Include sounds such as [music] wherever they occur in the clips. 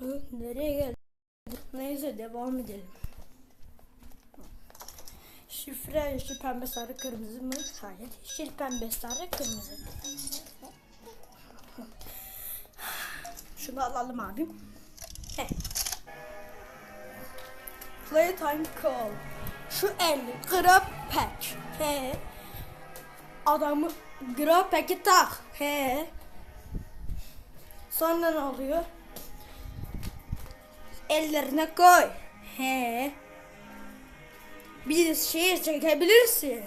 Nereye geldik? Neyse devam edelim. Şifre yeşil pembe sarı kırmızı mı? Hayır. Yeşil pembe sarı kırmızı. Şunu alalım abim. Heh. Playtime call. Şu el grab pack. He. Adamı grab pack'i tak. He. Sonra ne oluyor? Ellerine koy. He. Bir şey çekebilirsin.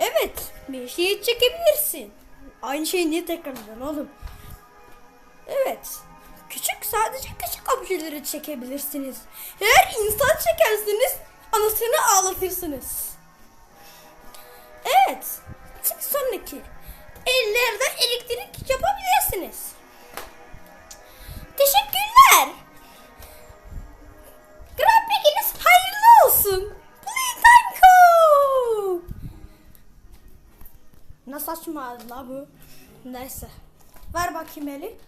Evet, bir şey çekebilirsin. Aynı şeyi niye tekrarlıyorsun oğlum? Evet. Küçük sadece küçük objeleri çekebilirsiniz. Eğer insan çekerseniz anasını ağlatırsınız. Evet. Sonraki. Ellerden elektrik yapabilirsiniz. Saçma la bu. Neyse. Ver bakayım eli.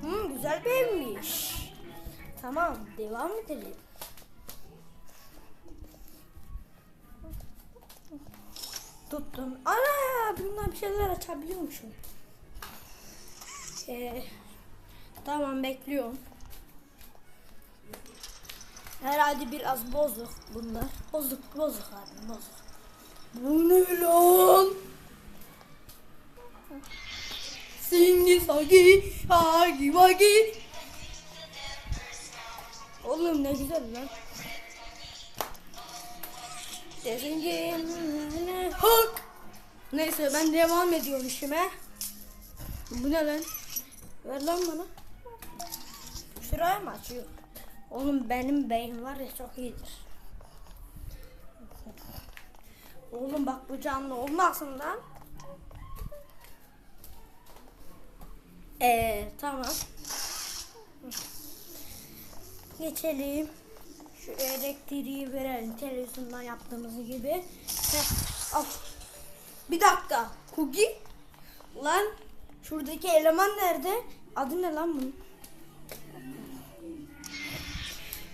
Hmm, güzel bir evmiş. Tamam, devam edelim. Tuttum. Ana, bundan bir şeyler açabiliyormuşum. Ee, tamam, bekliyorum. Herhalde biraz bozuk bunlar. Bozuk, bozuk abi, bozuk. Bu ne lan? Singi sagi, hagi vagi. Oğlum ne güzel lan. Dezingi, hak. Neyse ben devam ediyorum işime. Bu ne lan? Ver lan bana. Şuraya mı açıyor? Oğlum benim beyin var ya çok iyidir. Oğlum bak bu canlı olmasın lan. Ee, tamam. Geçelim. Şu elektriği verelim televizyondan yaptığımız gibi. Heh, al. Bir dakika. Kugi. Lan şuradaki eleman nerede? Adı ne lan bunun?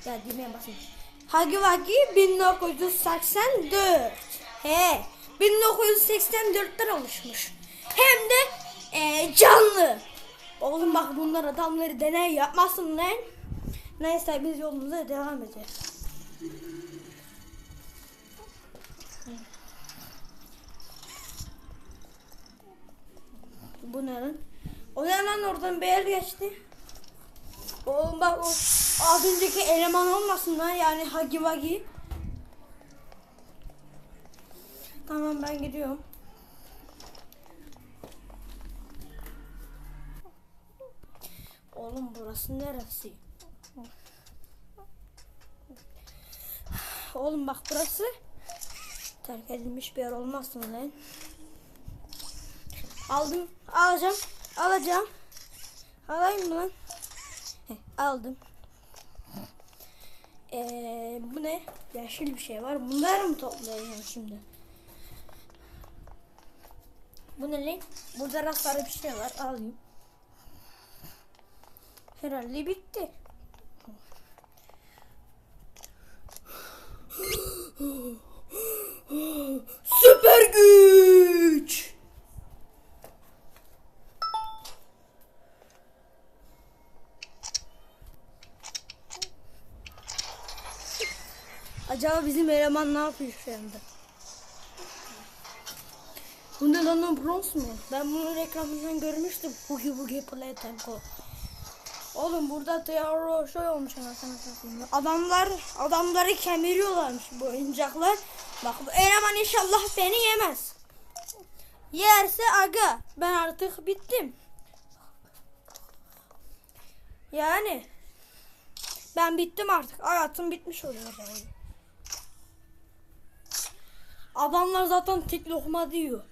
Ya düğmeye basayım. Hagi Wagi 1984. He. 1984'ten oluşmuş. Hem de e, canlı. Oğlum bak bunlar adamları deney yapmasın lan. Neyse biz yolumuza devam edeceğiz. Bu ne lan? O ne lan oradan bir el geçti. Oğlum bak o az önceki eleman olmasın lan yani Hagi Wagi. Tamam ben gidiyorum. Oğlum burası neresi? Oğlum bak burası terk edilmiş bir yer olmasın lan. Aldım, alacağım, alacağım. Alayım mı lan? Heh, aldım. Ee, bu ne? Yeşil bir şey var. Bunları mı toplayacağım şimdi? Bu ne lan? Burada raflarda bir şey var. Alayım. Herhalde bitti. Acaba bizim eleman ne yapıyor şu anda? Bu ne lan bronz mu? Ben bunu reklamından görmüştüm. Hugi Bugi Playtime Co. Oğlum burada tiyatro şey olmuş anasını satayım. Adamlar adamları kemiriyorlarmış bu oyuncaklar. Bak bu eleman inşallah beni yemez. Yerse aga ben artık bittim. Yani ben bittim artık. Hayatım bitmiş oluyor. yani. Adamlar zaten tek lokma diyor.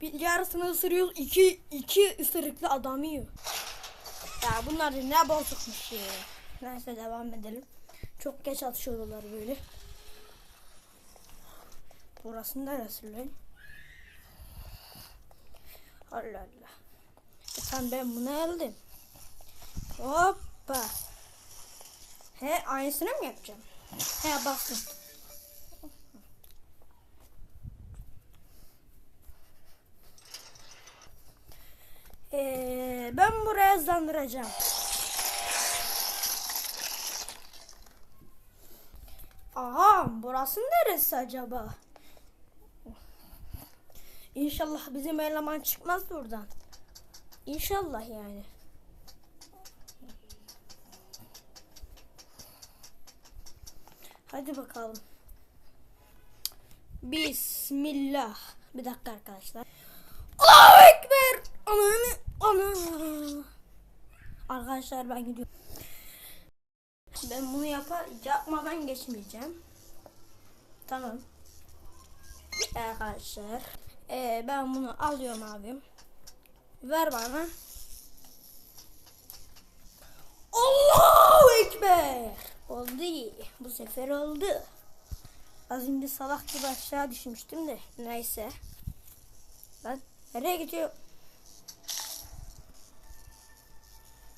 Bir yarısını ısırıyor, iki, iki ısırıklı adam yiyor. Ya bunlar ne bozukmuş ya. Neyse devam edelim. Çok geç atışıyorlar böyle. Burası neresi lan? Allah Allah. E tamam ben bunu aldım. Hoppa. He aynısını mı yapacağım? He bastım. Ee, ben buraya hızlandıracağım. Aha burası neresi acaba? İnşallah bizim eleman çıkmaz buradan. İnşallah yani. Hadi bakalım. Bismillah. Bir dakika arkadaşlar. Allahu Ekber. Ananı. Ana. Arkadaşlar ben gidiyorum. Ben bunu yapar, yapmadan geçmeyeceğim. Tamam. Arkadaşlar. Ee, ben bunu alıyorum abim. Ver bana. Allahu Ekber. Oldu. Bu sefer oldu. Az önce salak gibi aşağı düşmüştüm de. Neyse. Lan nereye gidiyor?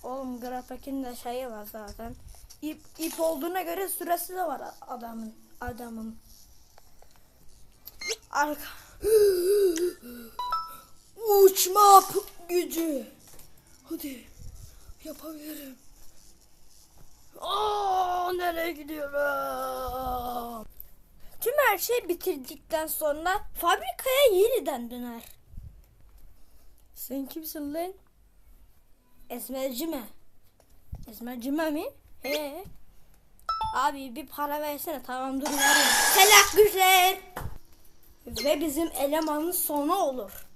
Oğlum grafikin de şeyi var zaten. İp, ip olduğuna göre süresi de var adamın. Adamın. Arka. [gasps] Uçma gücü. Hadi. Yapabilirim. Aa, nereye gidiyorum? Tüm her şey bitirdikten sonra fabrikaya yeniden döner. Sen kimsin lan? Esmercime. Esmercime mi? He. Abi bir para versene tamam dur. Helak güzel. Ve bizim elemanın sonu olur.